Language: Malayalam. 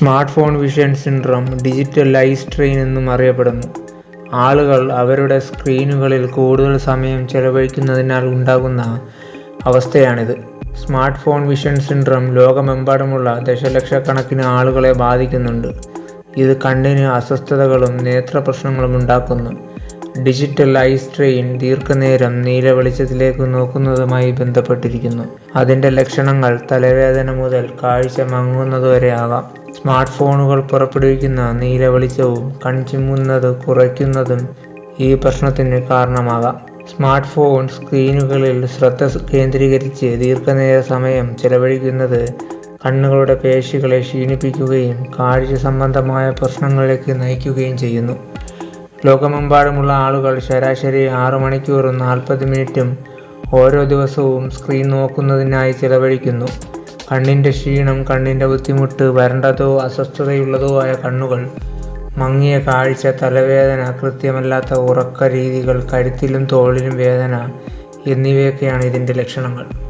Smart phone vision syndrome digital life strain എന്നും അറിയപ്പെടുന്നു. ആളുകൾ അവരുടെ സ്ക്രീനുകളിൽ കൂടുതൽ സമയം ചെലവഴിക്കുന്നതിനാൽ ഉണ്ടാകുന്ന അവസ്ഥയാണിത്. സ്മാർട്ട് ഫോൺ വിഷൻ സിൻഡ്രം ലോകമെമ്പാടുമുള്ള ദശലക്ഷക്കണക്കിന് ആളുകളെ ബാധിക്കുന്നുണ്ട്. ഇത് കണ്ണിന് അസ്വസ്ഥതകളും നേത്ര പ്രശ്നങ്ങളും ഉണ്ടാക്കുന്നു. ഡിജിറ്റൽ ഐ സ്ട്രെയിൻ ദീർഘനേരം നീല വെളിച്ചത്തിലേക്ക് നോക്കുന്നതുമായി ബന്ധപ്പെട്ടിരിക്കുന്നു. അതിന്റെ ലക്ഷണങ്ങൾ തലവേദന മുതൽ കാഴ്ച മങ്ങുന്നതുവരെ ആകാം. സ്മാർട്ട് ഫോണുകൾ പുറപ്പെടുവിക്കുന്ന നീല വെളിച്ചവും കൺചിമ്മുന്നത് കുറയ്ക്കുന്നതും ഈ പ്രശ്നത്തിന് കാരണമാകാം. സ്മാർട്ട് ഫോൺ സ്ക്രീനുകളിൽ ശ്രദ്ധ കേന്ദ്രീകരിച്ച് ദീർഘനേര സമയം ചെലവഴിക്കുന്നത് കണ്ണുകളുടെ പേശികളെ ക്ഷീണിപ്പിക്കുകയും കാഴ്ച സംബന്ധമായ പ്രശ്നങ്ങളിലേക്ക് നയിക്കുകയും ചെയ്യുന്നു. ലോകമെമ്പാടുമുള്ള ആളുകൾ ശരാശരി ആറു മണിക്കൂറും നാൽപ്പത് മിനിറ്റും ഓരോ ദിവസവും സ്ക്രീൻ നോക്കുന്നതിനായി ചിലവഴിക്കുന്നു. കണ്ണിന്റെ ക്ഷീണം കണ്ണിന്റെ ബുദ്ധിമുട്ട് വരണ്ടതോ അസ്വസ്ഥതയുള്ളതോ ആയ കണ്ണുകൾ മങ്ങിയ കാഴ്ച തലവേദന കൃത്യമല്ലാത്ത ഉറക്ക രീതികൾ കരുത്തിലും തോളിലും വേദന എന്നിവയൊക്കെയാണ് ഇതിന്റെ ലക്ഷണങ്ങൾ.